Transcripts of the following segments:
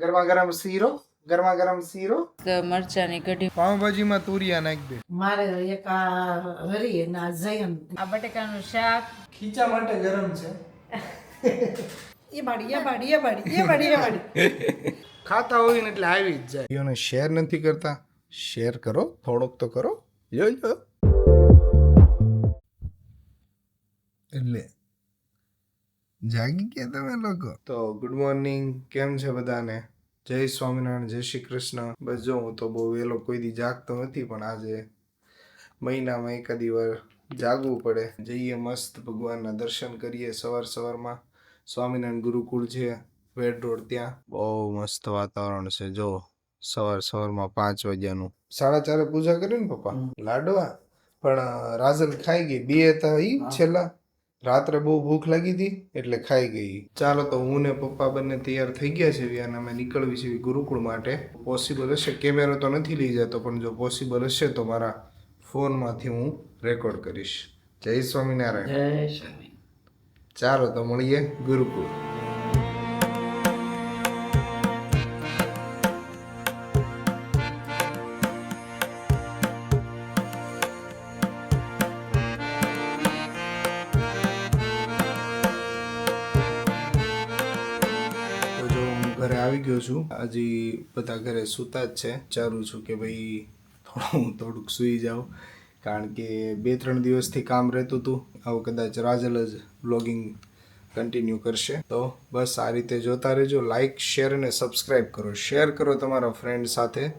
ગરમા ગરમ શીરો ગરમા ગરમ શીરો. મરચાની કઢી. પાવભાજીમાં તુરિયા નાખ દે. મારે એક આ હરી આ જયંત. આ બટેકાનું શાક. ખીચા માટે ગરમ છે. એ બાડી એ બાડી એ બાડી એ બાડી એ બાડી. ખાતા હોય ને એટલે આવી જ જાય. વિડીયોને શેર નથી કરતા. શેર કરો થોડોક તો કરો. જો જો એટલે જાગી ગયા તમે લોકો? તો ગુડ મોર્નિંગ કેમ છે બધાને? જય સ્વામિનારાયણ જય શ્રી કૃષ્ણ. બસ જો હું તો બહુ વહેલો કોઈ દી જાગતો નથી પણ આજે મહિનામાં એકાદી વાર જાગવું પડે. જઈએ મસ્ત ભગવાનના દર્શન કરીએ સવાર સવારમાં. સ્વામિનારાયણ ગુરુકુળ છે વેડ રોડ ત્યાં. બહુ મસ્ત વાતાવરણ છે જો સવાર સવારમાં પાંચ વાગ્યાનું. સાડા ચારે પૂજા કરી ને પપ્પા? લાડવા? પણ રાજલ ખાઈ ગઈ. બે હતા ઈ છેલ્લા. રાત્રે બહુ ભૂખ લાગી હતી એટલે ખાઈ ગઈ. ચાલો તો હું ને પપ્પા બંને તૈયાર થઈ ગયા છે અને અમે નીકળવી છે ગુરુકુળ માટે. પોસિબલ હશે કેમેરો તો નથી લઈ જતો પણ જો પોસિબલ હશે તો મારા ફોનમાંથી હું રેકોર્ડ કરીશ. જય સ્વામિનારાયણ. ચાલો તો મળીએ ગુરુકુળ. ગયો છું. હજી બધા ઘરે સૂતા જ છે. વિચારું છું કે ભાઈ થોડું હું થોડુંક સૂઈ જાઉં. કારણ કે બે ત્રણ દિવસથી કામ રહેતું હતું આવું કદાચ રાજલ જ બ્લોગિંગ કન્ટિન્યુ કરશે. તો બસ આ રીતે જોતા રહેજો. લાઇક શેર અને સબસ્ક્રાઈબ કરો. શેર કરો તમારા ફ્રેન્ડ સાથે.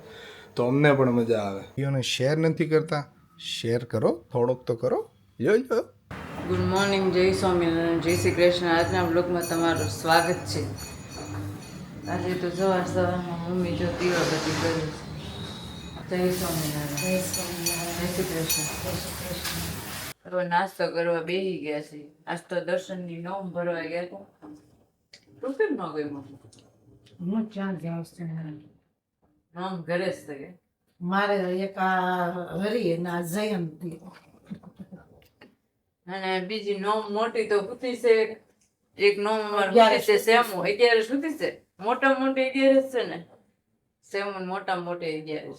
તો અમને પણ મજા આવે. વિડીયોને શેર નથી કરતા. શેર કરો. થોડોક તો કરો. જોજો ગુડ મોર્નિંગ જય સ્વામિનારાયણ. જય શ્રી કૃષ્ણ. આજના બ્લોગમાં તમારું સ્વાગત છે. આજે તો સવાર સવારમાં મમ્મી જો દીવાબત્તી કરે છે. જય સ્વામિનારાયણ. જય શ્રી કૃષ્ણ. હવે નાસ્તો કરવા બેસી ગયા છે. આજ તો દર્શનની નોમ ભરવા ગયા તો કેમ ન ગઈ મમ્મી? હું ક્યાં જાઉં છું નોમ ઘરે જ થઈ મારે એક આ હરી ના જયંતી અને બીજી નોમ મોટી તો પૂતી છે. એક નોમ મારી છે સેમો અત્યારે સુધી છે? મોટા મોટી અગિયારસ છે ને. સેવન મોટા મોટી એરિયા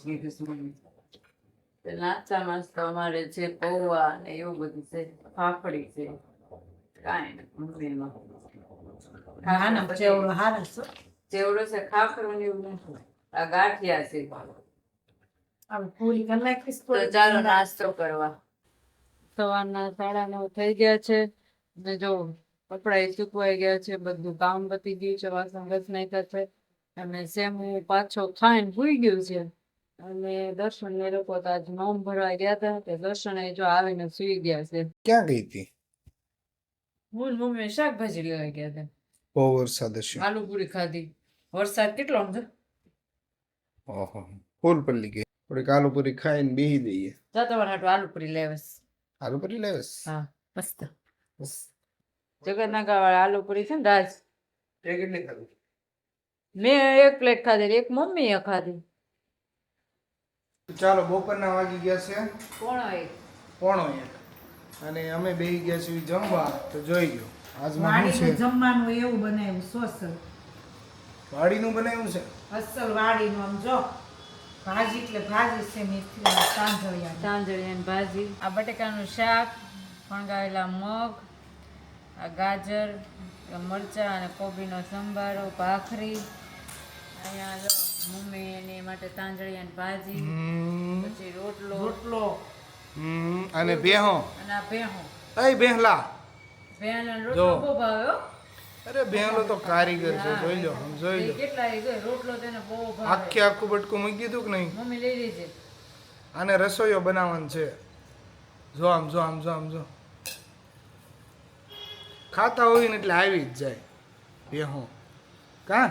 નાસ્તામાં તો અમારે છે પૌવા ને એવું બધું છે ફાફડી છે કાંઈ નહીં હા ને ચેવડો હારે છે ચેવડો છે ખાખરો ને એવું નથી. આ ગાંઠિયા છે. હવે પૂરી તો ચાલો નાસ્તો કરવા. સવારના સાડા નવ થઈ ગયા છે. ને જો કપડા સુકવાઈ ગયા છે બધું કામ પતી ગયું છે વાસણ ઘસ નાખ્યા છે અને સેમ હું પાછો ખાઈને ભૂઈ ગયું છે. અને દર્શન ને લોકો તો આજ નોમ ભરવા ગયા હતા તે દર્શન જો આવીને સુઈ ગયા છે. ક્યાં ગઈ હતી? હું મમ્મી શાકભાજી લેવા ગયા હતા. બહુ વરસાદ હશે. આલુ પૂરી ખાધી. વરસાદ કેટલો હતો ઓહો ફૂલ પલ્લી ગઈ. થોડીક આલુ પૂરી ખાઈને બેહી દઈએ જા તમારે હાટુ આલુ પૂરી લેવસ આલુ પૂરી લેવસ હા મસ્ત. જગન્નાથ વાળા આલુ પૂરી છે ને રાજ મેં એક પ્લેટ ખાધી એક મમ્મીએ ખાધી. ચાલો બપોરના વાગી ગયા છે. પોણો એક પોણો એક અને અમે બેહી ગયા છીએ જમવા તો જોઈ ગયો આજમાં શું છે? જમવાનું એવું બનાવ્યું સોસલ વાડીનું બનાવ્યું છે? અસલ વાડીનું આમ જો. ભાજી એટલે ભાજી છે મેથી સાંજળિયા સાંજળિયા ભાજી. આ બટેકાનું શાક ફણગાવેલા મગ આ ગાજર મરચાં અને કોબીનો સંભારો ભાખરી. અહીંયા જો મમ્મી એની માટે તાંજળિયાની ભાજી હમ, પછી રોટલો. રોટલો. હમ, અને બેહો. અને આ બેહો અય બેહલા બેહલા. રોટલો બહુ ભાવ્યો અરે બેહલો તો કારીગર છે જોઈ લો આમ જોઈ લો. કેટલા એ રોટલો તેને બહુ ભાવે. આખે આખું બટકું મૂકી દીધું કે નહીં? મમ્મી લઈ લેજે. આને રસોઈયો બનાવવાનું છે. જો આમ જો આમ જો આમ જો. ખાતા હોય ને એટલે આવી જ જાય. બેહું. કા?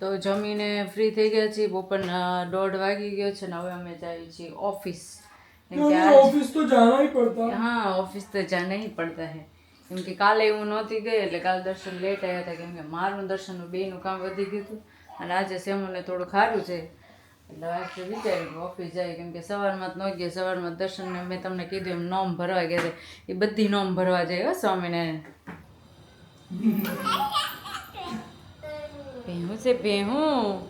તો જમીને ફ્રી થઈ ગયા છીએ. બપોરના દોઢ વાગી ગયો છે ને હવે અમે જઈએ છીએ ઓફિસ. ઓફિસ તો જાના પડતા. હા ઓફિસ તો જાના પડતા હે. કેમ કે કાલે હું નહોતી ગઈ એટલે કાલે દર્શન લેટ આવ્યા હતા કેમ કે મારું દર્શનનું બેનું કામ વધી ગયું હતું. અને આજે સેમોને થોડું ખારું છે. એટલે આજે વિચાર્યું કે ઓફિસ જાય કેમ કે સવારમાં જ ન ગયા. સવારમાં દર્શનને મેં તમને કીધું એમ નોમ ભરવા ગયા છે. એ બધી નોમ ભરવા જાય હો સ્વામિનારાયણ ભેહું છે ભેહું.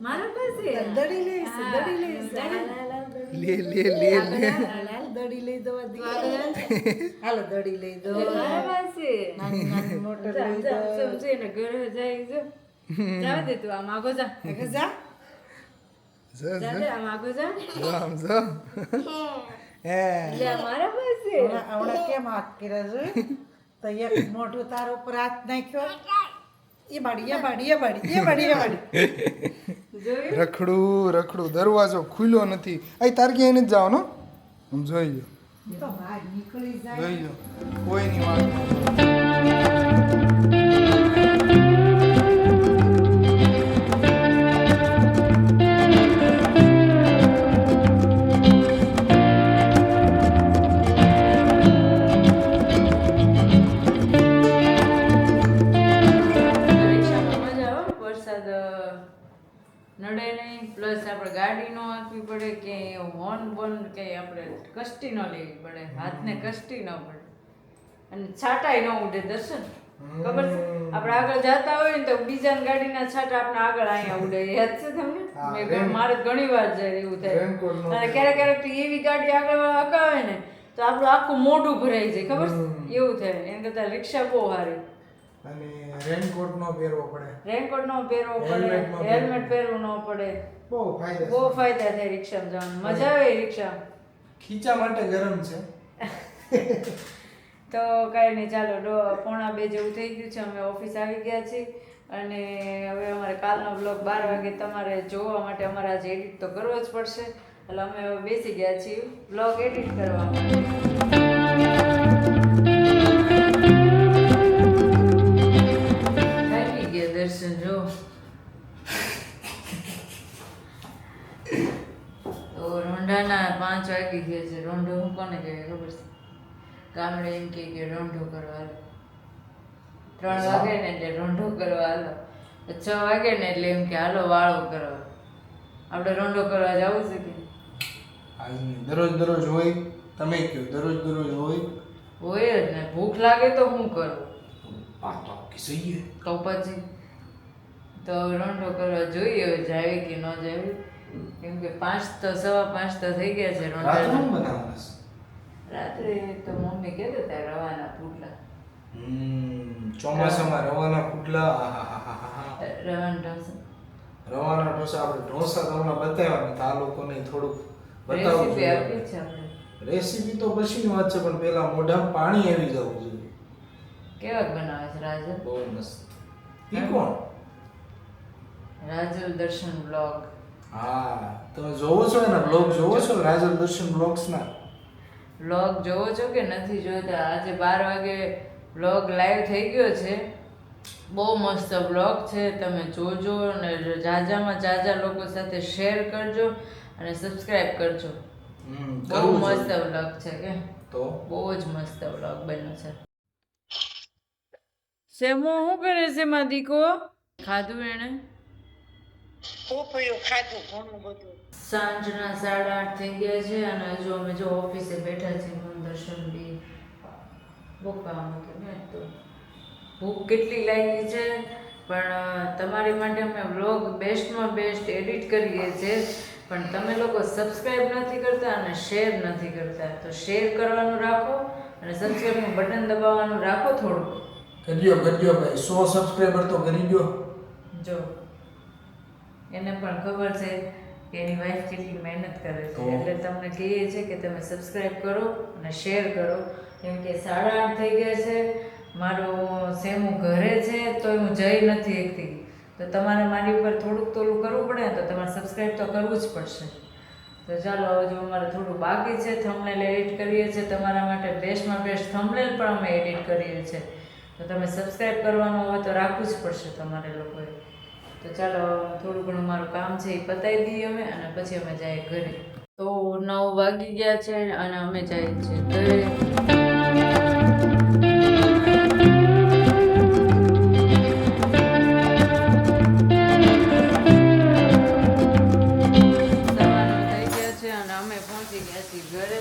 મારા પાસે? દડી લઈશ. દડી લઈશ. લે લે લે લે. દડી લઈ દો. હાલો દડી લઈ દો. મારા પાસે નાની નાની મોટર લઈ દો સમજી ને ઘરે જાય જો. જાવ દે તું આમ આગો જા. જા. જો જા આમ આગો જા. આમ જો. હે. લે મારા પાસે. હમણાં હમણાં કેમ હાથ કર્યા તો એક મોઢું તાર ઉપર હાથ નાખ્યો. એ બાડી એ બાડી એ બાડી એ બાડી એ બાડી. રખડું રખડું. દરવાજો ખુલ્યો નથી. અહીં તાર ક્યાંય જ જવાનો હું. જોઈ જાય. જોઈ ગયો. કોઈની વાત આપણે કષ્ટી ન લેવી પડે હાથને કષ્ટી ન પડે. અને છાંટાય ન ઉડે દર્શન. ખબર છે? આપણે આગળ જતા હોય ને તો બીજાની ગાડીના છાંટા આપણે આગળ અહીંયા ઉડે. યાદ છે તમને? મેં મારે ઘણી વાર જાય એવું થાય. અને ક્યારેક ક્યારેક તો એવી ગાડી આગળ હકાવે ને તો આપણું આખું મોઢું ભરાઈ જાય ખબર છે? એવું થાય. એના કરતાં રિક્ષા બહુ સારી. અને રેનકોટ નો પહેરવો પડે. રેનકોટ નો પહેરવો પડે. હેલ્મેટ પહેરવું ન પડે. બહુ ફાયદા બહુ ફાયદા થાય રિક્ષામાં જવાનું. મજા આવે રિક્ષા ખીચા માટે ગરમ છે. તો કાંઈ નહીં, ચાલો, ડો, પોણા બે જેવું થઈ ગયું છે. અમે ઓફિસ આવી ગયા છીએ અને હવે અમારે કાલનો બ્લોગ બાર વાગે તમારે જોવા માટે અમારે આજે એડિટ તો કરવો જ પડશે. એટલે અમે બેસી ગયા છીએ બ્લોગ એડિટ કરવા માટે. વાગી ગયા છે રોંઢો હું કોને કહેવાય? ખબર છે? ગામડે એમ કહે કે રોંઢો કરવા હાલો. ત્રણ વાગે ને એટલે રોંઢો કરવા હાલો. છ વાગે ને એટલે એમ કે હાલો વાળો કરવા. આપણે રોંઢો કરવા જવું છે કે? દરરોજ દરરોજ હોય તમે કહ્યું દરરોજ દરરોજ હોય. હોય જ ને. ભૂખ લાગે તો શું કરું? આ તો કીસઈએ તો પછી તો રોંઢો કરવા જોઈએ જાવી કે ન જાવી કેમ કે પાંચ તો સવા પાંચ તો થઈ ગયા છે નું રાત્રે તો મમ્મી કહેતા હતા રવાના પુટલા. ચોમાસામાં રવાના પુટલા રવાના ઢોસા. રવાના ઢોસા આપણે ઢોસા તમને બતાવ્યા આ લોકોને થોડુંક બતાવવું રેસીપી આપી છે રેસીપી તો પછીની વાત છે પણ પેલા મોઢામાં પાણી આવી જવું જોઈએ. કેવાક બનાવે છે રાજલ બહુ મસ્ત. ઈ કોણ? રાજુ દર્શન બ્લોગ. હા તમે જોવો છો એના બ્લોગ જોવો છો રાજલ દર્શન બ્લોગ્સ ના બ્લોગ જોવો છો કે નથી જોતા? આજે બાર વાગે બ્લોગ લાઈવ થઈ ગયો છે. બહુ મસ્ત બ્લોગ છે તમે જોજો અને જાજામાં જાજા લોકો સાથે શેર કરજો અને સબસ્ક્રાઇબ કરજો. હમ બહુ મસ્ત. બ્લોગ છે કે? તો? બહુ જ મસ્ત બ્લોગ બન્યો છે. સેમો શું કરે છે માં દીકો ખાધું એને? પોપૈયું ખાધું ઘણું બધું. સાંજના સાડા આઠ થઈ ગયા છે અને હજુ અમે જો ઓફિસે બેઠા છીએ હું દર્શન બી કામ હતું ને તો. ભૂખ કેટલી લાગી છે પણ તમારી માટે અમે વ્લોગ બેસ્ટમાં બેસ્ટ એડિટ કરીએ છીએ. પણ તમે લોકો સબસ્ક્રાઈબ નથી કરતા અને શેર નથી કરતા. તો શેર કરવાનું રાખો અને સબસ્ક્રાઈબનું બટન દબાવવાનું રાખો થોડું કરજો કરજો ભાઈ. સો સબસ્ક્રાઈબર તો કરી દો જો. એને પણ ખબર છે કે એની વાઈફ કેટલી મહેનત કરે છે. એટલે તમને કહીએ છે કે તમે સબસ્ક્રાઇબ કરો અને શેર કરો. કેમ કે સાડા આઠ થઈ ગયા છે. મારું સેમું ઘરે છે તો હું જઈ નથી એકથી તો તમારે મારી ઉપર થોડુંક તોલું કરવું પડે ને તો તમારે સબસ્ક્રાઇબ તો કરવું જ પડશે. તો ચાલો હવે જો અમારે થોડું બાકી છે થંબનેલ એડિટ કરીએ છીએ. તમારા માટે બેસ્ટમાં બેસ્ટ થંબનેલ પણ અમે એડિટ કરીએ છીએ. તો તમે સબસ્ક્રાઇબ કરવાનું હોય તો રાખવું જ પડશે તમારે લોકોએ. તો ચાલો, થોડું ઘણું મારું કામ છે એ પતાવી દઈએ અમે અને પછી અમે જઈએ ઘરે. તો નવ વાગી ગયા છે અને અમે જઈએ છીએ ઘરે. ઘરે.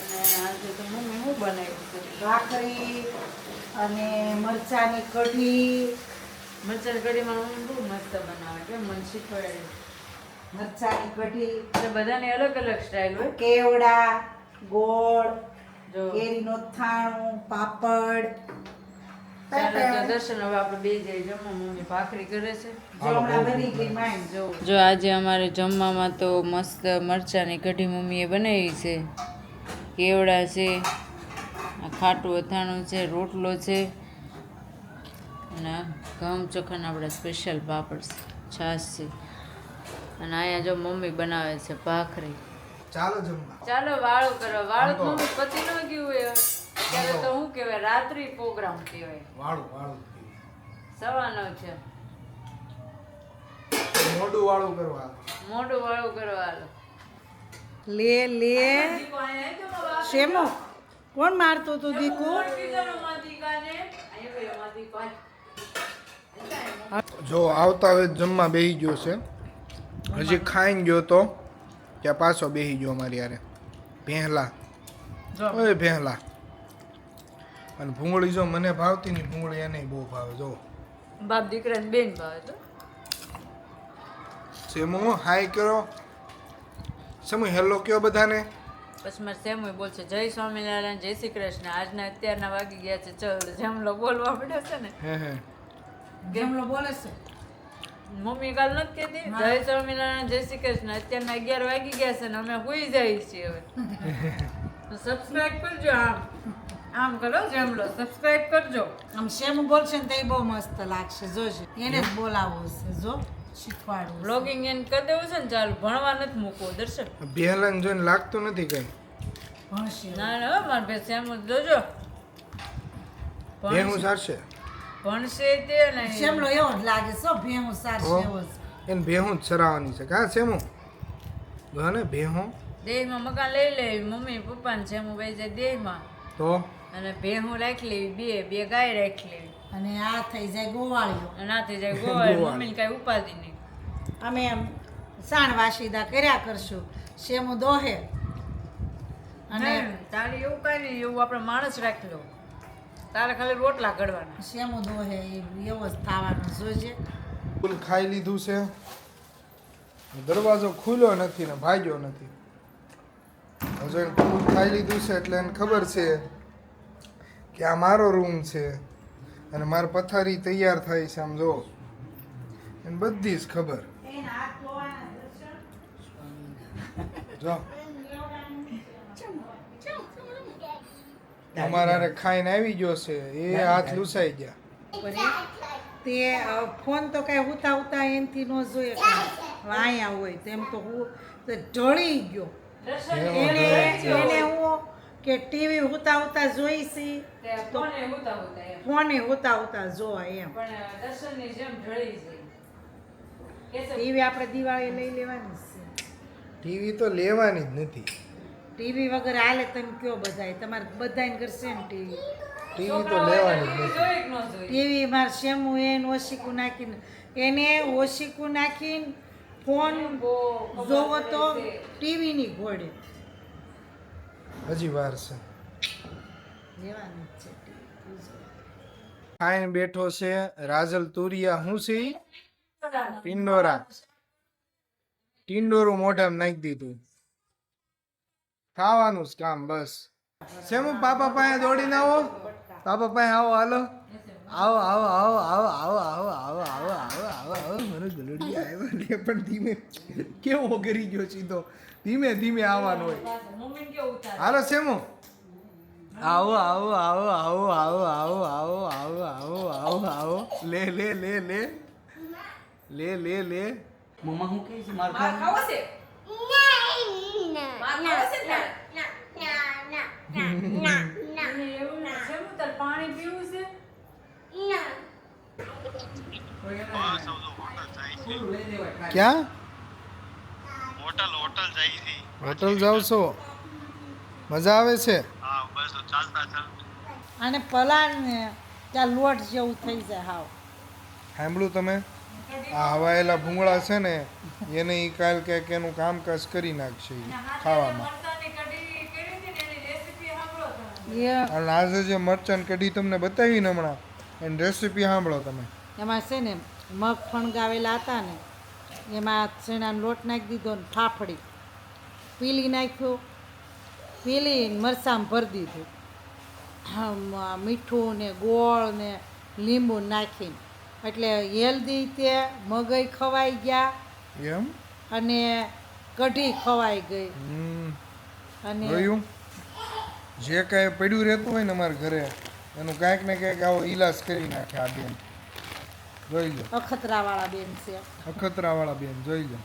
અને આજે તો મમ્મી શું બનાવ્યું ભાખરી અને મરચાની કઢી મરચાં કઢીમાં હું બહુ મસ્ત બનાવે કે મને શીખવાડે મરચાની કઢી. એટલે બધાની અલગ અલગ સ્ટાઇલ હોય. કેવડા ગોળ જો. કેરીનો થાણું પાપડ. ચાલો હવે આપણે બે જઈ જમવા મમ્મી ભાખરી કરે છે. જો હમણાં બની ગઈ માંડ જો. જો આજે અમારે જમવામાં તો મસ્ત મરચાંની કઢી મમ્મીએ બનાવી છે. કેવડા છે આ ખાટું અથાણું છે રોટલો છે. અને ઘઉં ચોખાના આપણા સ્પેશિયલ પાપડ છાશ. છે અને અહીંયા જો મમ્મી બનાવે છે ભાખરી. ચાલો જમવા. ચાલો વાળું કરવા વાળું તો મમ્મી પતિ ન ગયું હોય. ત્યારે તો શું કહેવાય? રાત્રિ પ્રોગ્રામ કહેવાય. વાળું વાળું સવાનો છે. મોઢું વાળું કરવા મોઢું વાળું કરવા લે લે. શેમો? કોણ મારતું તું દીકુ? જો આવતા હવે જમવા બેહી ગયો છે. હજી ખાઈને ગયો તો ત્યાં પાછો બેહી ગયો અમારી યારે ભેહલા ઓય ભેહલા અને ભૂંગળી જો મને ભાવતી નહીં ભૂંગળી એને બહુ ભાવે જો. બાપ દીકરાને બેન ભાવે તો. સેમો હાય કરો. સમય હેલો કયો બધાને? પછી મારે સેમુય બોલશે જય સ્વામિનારાયણ જય શ્રી કૃષ્ણ. આજના અત્યારના વાગી ગયા છે ચલ જેમલો બોલવા પડ્યો છે ને. હે હે. જેમલો બોલે છે. મમ્મી કાલ નથી કહેતી? જય સ્વામિનારાયણ જય શ્રી કૃષ્ણ. અત્યારના અગિયાર વાગી ગયા છે ને અમે હોઈ જઈએ છીએ હવે. સબસ્ક્રાઇબ કરજો આમ. આમ કરો જેમલો સબસ્ક્રાઇબ કરજો. આમ શેમ બોલશે ને તો એ બહુ મસ્ત લાગશે. જોજે. એને જ બોલાવવું છે જો. શીખવાડું બ્લોગિંગ એને કરી દેવું છે ને ચાલુ. ભણવા નથી મૂકવો દર્શન ભેહલાને જોઈને લાગતું નથી કઈ. ભણશે. ના ના હો, મારે ભાઈ સેમ જોજો. ભણશે સારશે. ભણશે તે નહીં શેમલો એવો જ લાગે સો ભેહું હો. એવો જ. એને ભેહું જ સરાવાની છે. કા સેમું જો ને ભેહું? દેહમાં મકાન લઈ લે મમ્મી પપ્પા ને જેમ ભાઈ જાય દેહમાં. તો? અને ભેહું રાખી લેવી બે બે ગાય રાખી લેવી. અને આ થઈ જાય ગોવાળીઓ અને આ થઈ જાય ગોળ. મમ્મીને કાંઈ ઉપાધિ નહીં. અમે એમ સાણ વાસીદા કર્યા કરશું. શેમું દોહે. અને તારી તારે એવું કાંઈ નહીં એવું આપણે માણસ રાખી લો. તારે ખાલી રોટલા ઘડવાના. શેમું દોહે એ એવો જ થવાનું જોજે. ફૂલ ખાઈ લીધું છે. દરવાજો ખુલ્યો નથી ને ભાગ્યો નથી. હજુ એને ફૂલ ખાઈ લીધું છે એટલે એને ખબર છે કે આ મારો રૂમ છે. અને મારી પથારી તૈયાર થાય છે આમ જો. એને બધી જ ખબર. જો. અમારા ખાઈને આવી ગયો છે. એ હાથ લૂસાઈ ગયા. તે ફોન તો કાંઈ ઉતા ઉતા એનથી ન જોઈએ વાયા હોય તેમ તો હું તો ઢળી ગયો. એને એને હું કે ટીવી ઉતા ઉતા તે હોતા હોતા એમ. ફોને ઉતા ઉતા જોવા એમ. ટીવી આપણે દિવાળી લઈ લેવાની છે. ટીવી તો લેવાની જ નથી. ટીવી વગર હાલે તમે કયો બધાય? તમારે બધાને કરશે ને ટીવી. ટીવી તો લેવાની ટીવી મારે શેમું એને ઓશીકું નાખીને. એને ઓશીકું નાખીને ફોન જોવો તો ટીવીની ઘોડે. હજી વાર છે. લેવાની છે ખાઈને બેઠો છે રાજલ તુરિયા. હું છે? ટિંડોરા. ટિંડોરું મોઢામાં નાખી દીધું. ખાવાનું જ કામ બસ શેમુ પાપા પાસે દોડીને આવો પાપા પાસે આવો હાલો આવો આવો આવો આવો આવો આવો આવો આવો આવો આવો આવો મને ગલડી આવ્યો પણ ધીમે કેવો કરી ગયો સીધો ધીમે ધીમે આવવાનું હોય હાલો શેમો આવો આવો આવો આવો આવો આવો આવો આવો આવો આવો આવો લે લે લે લે લે લે લે મમ્મા હું કહે છે માર ખાવ છે પાણી પીવું છે? ક્યાં? હોટલ હોટલ જાય છે. હોટલ જાવ છો? મજા આવે છે? હા બસ તો ચાલતા ચાલતા અને પલાળને ત્યાં લોટ જેવું થઈ જાય હાવ. સાંભળ્યું તમે. આ હવાયેલા ભૂંગળા છે ને એને એ કાલ કે એનું કામકાજ કરી નાખશે ખાવામાં. અને આજે જે મરચાં કઢી તમને બતાવી ને હમણાં એની રેસીપી સાંભળો તમે. એમાં છે ને મગ ફણગાવેલા હતા ને એમાં ચણાનો લોટ નાખી દીધો ને ફાફડી. પીલી નાખ્યો. પીલી મરચાં ભરી દીધું. મીઠું ને ગોળ ને લીંબુ નાખીને. એટલે હેલ્ધી તે મગઈ ખવાઈ ગયા એમ? અને કઢી ખવાઈ ગઈ. હમ. અને જોયું? જે કાંઈ પડ્યું રહેતું હોય ને અમારા ઘરે એનું કાંઈક ને કાંઈક આવો ઈલાજ કરી નાખે આ બેન. જોઈ લો. અખતરાવાળા બેન છે. અખતરાવાળા બેન જોઈ લો.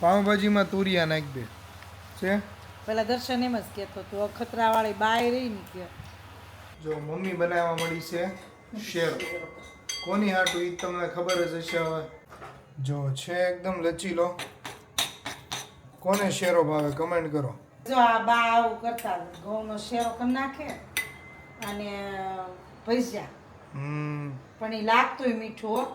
પાઉંભાજીમાં તુરિયા નાખ દે. છે? પેલા દર્શન એમ જ કહેતો તું અખતરાવાળી બાય રહી ને કે. જો મમ્મી બનાવવા મળી છે શેર. કોની હાટું એ તમને ખબર જ હશે હવે? જો છે એકદમ લચીલો. કોને શેરો ભાવે કમેન્ટ કરો. જો આ બા આવું કરતા ઘઉંનો શેરો કરી નાખે અને ભજીયા. હમ. પણ એ લાગતુંય મીઠું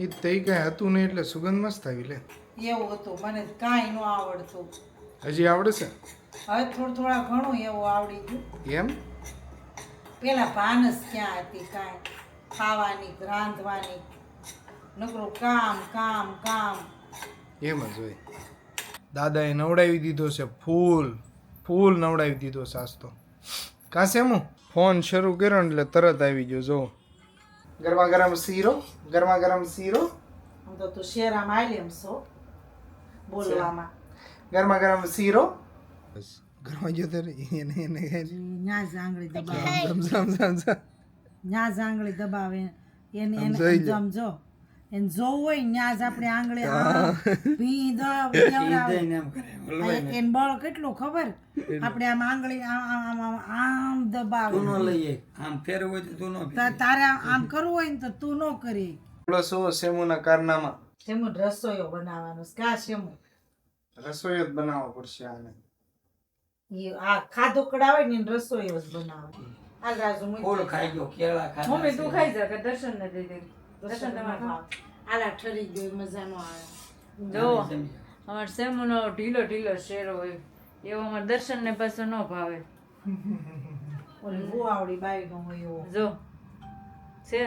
એ તઈ કાંઈ હતું નહીં એટલે સુગંધ મસ્ત આવી લે. એવું હતું મને કાંઈ ન આવડતું. હજી આવડે છે હવે થોડું થોડા ઘણું એવું આવડી ગયું. એમ? પેલા ભાનસ ક્યાં હતી કાંઈ? ખાવાની રાંધવાની નકરું કામ કામ કામ. એમ જ હોય. દાદાએ નવડાવી દીધો છે ફૂલ ફૂલ નવડાવી દીધો સાસ્તો કાશે હું ફોન શરૂ કર્યો એટલે તરત આવી ગયો જો. ગરમા ગરમ શીરો ગરમા ગરમ શીરો. હું તો તું શેરામાં આવી એમ છો બોલવામાં. ગરમા ગરમ શીરો. બસ ગરમા ગયો ત્યારે એને એને ના આંગળી દબાવે. ન્યા જ આંગળી દબાવે. એને એને સમજો એને જોવું હોય ને ન્યા જ આપણે આંગળી ભી દબ એને બળ કેટલું ખબર? આપણે આમ આંગળી આમ આમ દબાવે. તું ન લઈએ આમ ફેરવું હોય તો તું ન તારે આમ આમ કરવું હોય ને તો તું ન કરી. પ્લસ ઓ સેમુના કારનામાં સેમુ રસોઈયો બનાવવાનો. કા સેમુ રસોઈ જ બનાવવો પડશે આને. આ ખાધું કડાવે ને એને રસોઈયો જ બનાવે હાલ રાજુ મૂકી ફૂલ. ખાઈ ગયો કેળા ખાધા મમ્મી તું. ખાઈ જા કે દર્શન ને દઈ દે. દર્શન દર્શન તમારે ખાવ. આલા ઠરી ગયો મજા નો આવે. જો. અમાર સેમુનો ઢીલો ઢીલો શેરો હોય. એવો અમાર દર્શન ને પાછો ન ભાવે. ઓલી ભુવાવડી બાઈ નો હોય એવો. જો છે?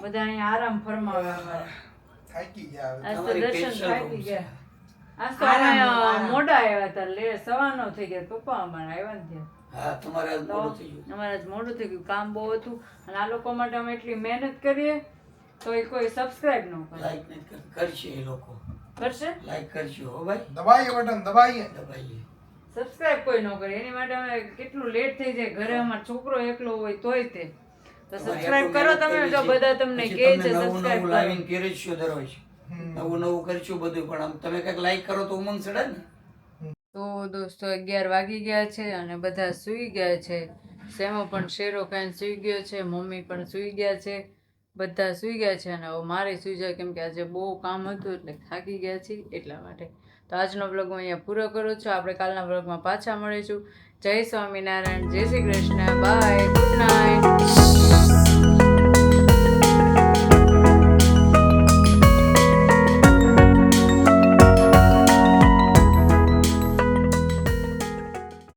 બધા અહીંયા આરામ ફરમાવે અમારે. થાકી ગયા આજ તો. મોડા આવ્યા હતા લે સવાનો થઈ ગયા. પપ્પા અમારા આવ્યા ને ત્યાં. હા તમારે આજ મોડું થઈ ગયું. અમારે આજ મોડું થઈ ગયું કામ બહુ હતું. અને આ લોકો માટે અમે એટલી મહેનત કરીએ તો એ કોઈ સબસ્ક્રાઇબ ન કરે. લાઈક કરશે એ લોકો. કરશે? લાઈક કરશે હો ભાઈ. દબાઈએ બટન દબાઈએ. દબાઈએ. સબસ્ક્રાઇબ કોઈ ન કરે. એની માટે અમે કેટલું લેટ થઈ જાય. ઘરે અમારો છોકરો એકલો હોય તોય તે. તો સબસ્ક્રાઇબ કરો તમે જો બધા તમને કહે છે નવું સબસ્ક્રાઇબ નવું કરો. લાવીને નવું નવું કરશું બધું પણ આમ તમે કંઈક લાઈક કરો તો ઉમંગ ચડે ને. તો દોસ્તો અગિયાર વાગી ગયા છે અને બધા સૂઈ ગયા છે. સેમો પણ શેરો ખાઈને સૂઈ ગયો છે, મમ્મી પણ સૂઈ ગયા છે, બધા સૂઈ ગયા છે અને હવે મારે સૂઈ જાય કેમ કે આજે બહુ કામ હતું એટલે થાકી ગયા છીએ એટલા માટે. તો આજનો બ્લોગ હું અહીંયા પૂરો કરું છું. આપણે કાલના બ્લોગમાં પાછા મળીશું. જય સ્વામિનારાયણ, જય Shri Krishna, bye, good night.